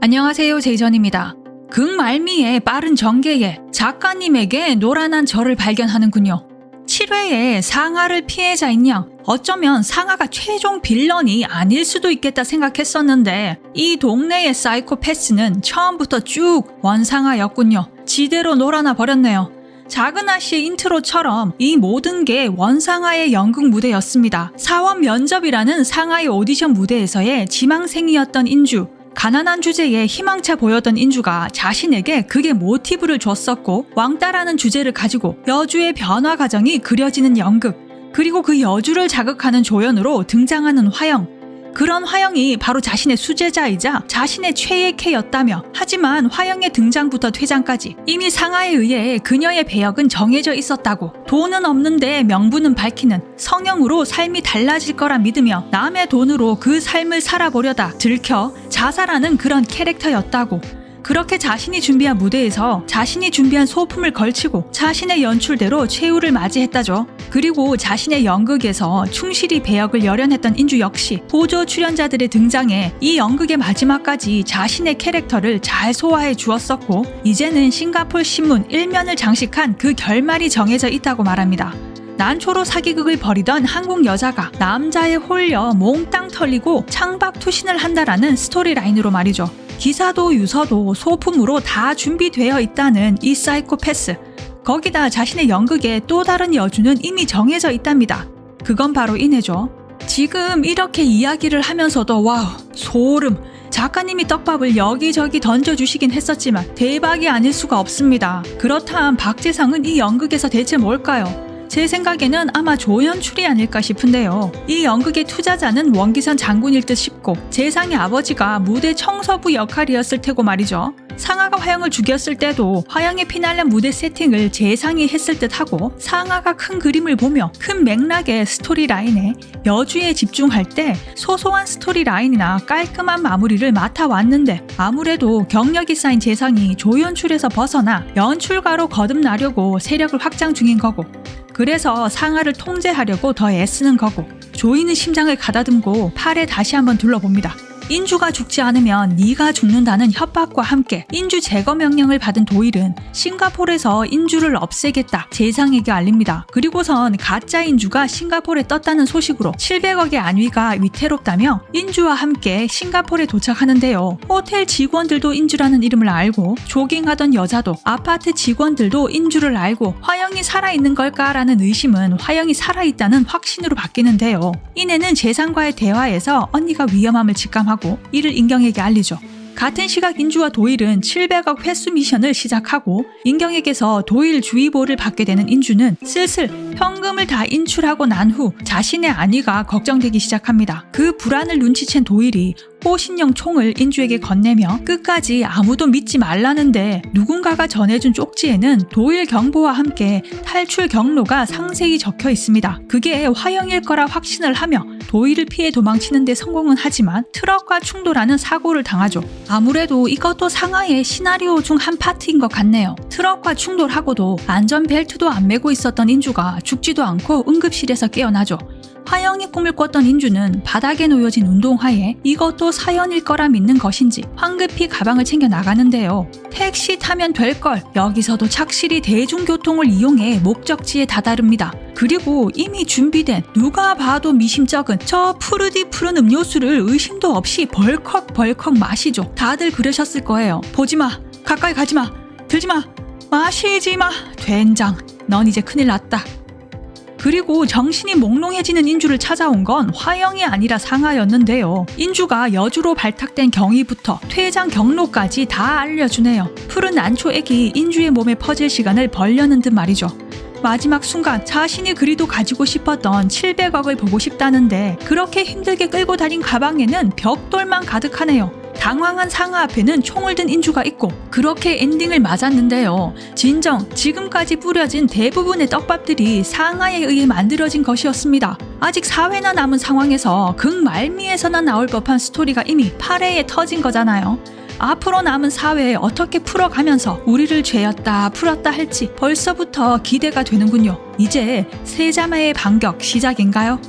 안녕하세요 제이전입니다. 극말미의 빠른 전개에 작가님에게 노란한 저를 발견하는군요. 7회에 상하를 피해자인 양 어쩌면 상하가 최종 빌런이 아닐 수도 있겠다 생각했었는데 이 동네의 사이코패스는 처음부터 쭉 원상하였군요. 지대로 놀아나 버렸네요. 작은 아씨의 인트로처럼 이 모든 게 원상아의 연극 무대였습니다. 사원 면접이라는 상하의 오디션 무대에서의 지망생이었던 인주. 가난한 주제에 희망차 보였던 인주가 자신에게 그게 모티브를 줬었고 왕따라는 주제를 가지고 여주의 변화 과정이 그려지는 연극 그리고 그 여주를 자극하는 조연으로 등장하는 화영. 그런 화영이 바로 자신의 수제자이자 자신의 최애 캐였다며 하지만 화영의 등장부터 퇴장까지 이미 상하에 의해 그녀의 배역은 정해져 있었다고 돈은 없는데 명분은 밝히는 성형으로 삶이 달라질 거라 믿으며 남의 돈으로 그 삶을 살아보려다 들켜 자살하는 그런 캐릭터였다고 그렇게 자신이 준비한 무대에서 자신이 준비한 소품을 걸치고 자신의 연출대로 최후를 맞이했다죠. 그리고 자신의 연극에서 충실히 배역을 열연했던 인주 역시 보조 출연자들의 등장에 이 연극의 마지막까지 자신의 캐릭터를 잘 소화해 주었었고 이제는 싱가폴 신문 일면을 장식한 그 결말이 정해져 있다고 말합니다. 난초로 사기극을 벌이던 한국 여자가 남자에 홀려 몽땅 털리고 창박 투신을 한다라는 스토리라인으로 말이죠. 기사도 유서도 소품으로 다 준비되어 있다는 이 사이코패스. 거기다 자신의 연극에 또 다른 여주는 이미 정해져 있답니다. 그건 바로 이내죠. 지금 이렇게 이야기를 하면서도 와우, 소름. 작가님이 떡밥을 여기저기 던져주시긴 했었지만 대박이 아닐 수가 없습니다. 그렇다면 박재상은 이 연극에서 대체 뭘까요? 제 생각에는 아마 조연출이 아닐까 싶은데요. 이 연극의 투자자는 원기선 장군일 듯 싶고 재상의 아버지가 무대 청소부 역할이었을 테고 말이죠. 상아가 화영을 죽였을 때도 화영의 피날레 무대 세팅을 재상이 했을 듯 하고 상아가 큰 그림을 보며 큰 맥락의 스토리 라인에 여주에 집중할 때 소소한 스토리 라인이나 깔끔한 마무리를 맡아왔는데 아무래도 경력이 쌓인 재상이 조연출에서 벗어나 연출가로 거듭나려고 세력을 확장 중인 거고 그래서 상하를 통제하려고 더 애쓰는 거고 조이는 심장을 가다듬고 팔에 다시 한번 둘러봅니다. 인주가 죽지 않으면 네가 죽는다는 협박과 함께 인주 제거 명령을 받은 도일은 싱가폴에서 인주를 없애겠다 재상에게 알립니다. 그리고선 가짜 인주가 싱가폴에 떴다는 소식으로 700억의 안위가 위태롭다며 인주와 함께 싱가폴에 도착하는데요. 호텔 직원들도 인주라는 이름을 알고 조깅하던 여자도 아파트 직원들도 인주를 알고 화영이 살아있는 걸까라는 의심은 화영이 살아있다는 확신으로 바뀌는데요. 이내는 재상과의 대화에서 언니가 위험함을 직감하고 하고 이를 인경에게 알리죠. 같은 시각 인주와 도일은 700억 회수 미션을 시작하고 인경에게서 도일 주의보를 받게 되는 인주는 슬슬 현금을 다 인출하고 난 후 자신의 안위가 걱정되기 시작합니다. 그 불안을 눈치챈 도일이 호신용 총을 인주에게 건네며 끝까지 아무도 믿지 말라는데 누군가가 전해준 쪽지에는 도일 경보와 함께 탈출 경로가 상세히 적혀 있습니다. 그게 화영일 거라 확신을 하며 도일을 피해 도망치는데 성공은 하지만 트럭과 충돌하는 사고를 당하죠. 아무래도 이것도 상하의 시나리오 중 한 파트인 것 같네요. 트럭과 충돌하고도 안전벨트도 안 매고 있었던 인주가 죽지도 않고 응급실에서 깨어나죠. 화영이 꿈을 꿨던 인주는 바닥에 놓여진 운동화에 이것도 사연일 거라 믿는 것인지 황급히 가방을 챙겨 나가는데요. 택시 타면 될 걸 여기서도 착실히 대중교통을 이용해 목적지에 다다릅니다. 그리고 이미 준비된 누가 봐도 미심쩍은 저 푸르디 푸른 음료수를 의심도 없이 벌컥벌컥 마시죠. 다들 그러셨을 거예요. 보지 마, 가까이 가지 마, 들지 마, 마시지 마, 된장. 넌 이제 큰일 났다. 그리고 정신이 몽롱해지는 인주를 찾아온 건 화영이 아니라 상하였는데요. 인주가 여주로 발탁된 경위부터 퇴장 경로까지 다 알려주네요. 푸른 난초액이 인주의 몸에 퍼질 시간을 벌려는 듯 말이죠. 마지막 순간 자신이 그리도 가지고 싶었던 700억을 보고 싶다는데 그렇게 힘들게 끌고 다닌 가방에는 벽돌만 가득하네요. 당황한 상하 앞에는 총을 든 인주가 있고 그렇게 엔딩을 맞았는데요. 진정 지금까지 뿌려진 대부분의 떡밥들이 상하에 의해 만들어진 것이었습니다. 아직 4회나 남은 상황에서 극 말미에서나 나올 법한 스토리가 이미 8회에 터진 거잖아요. 앞으로 남은 사회에 어떻게 풀어가면서 우리를 죄였다 풀었다 할지 벌써부터 기대가 되는군요. 이제 세자매의 반격 시작인가요?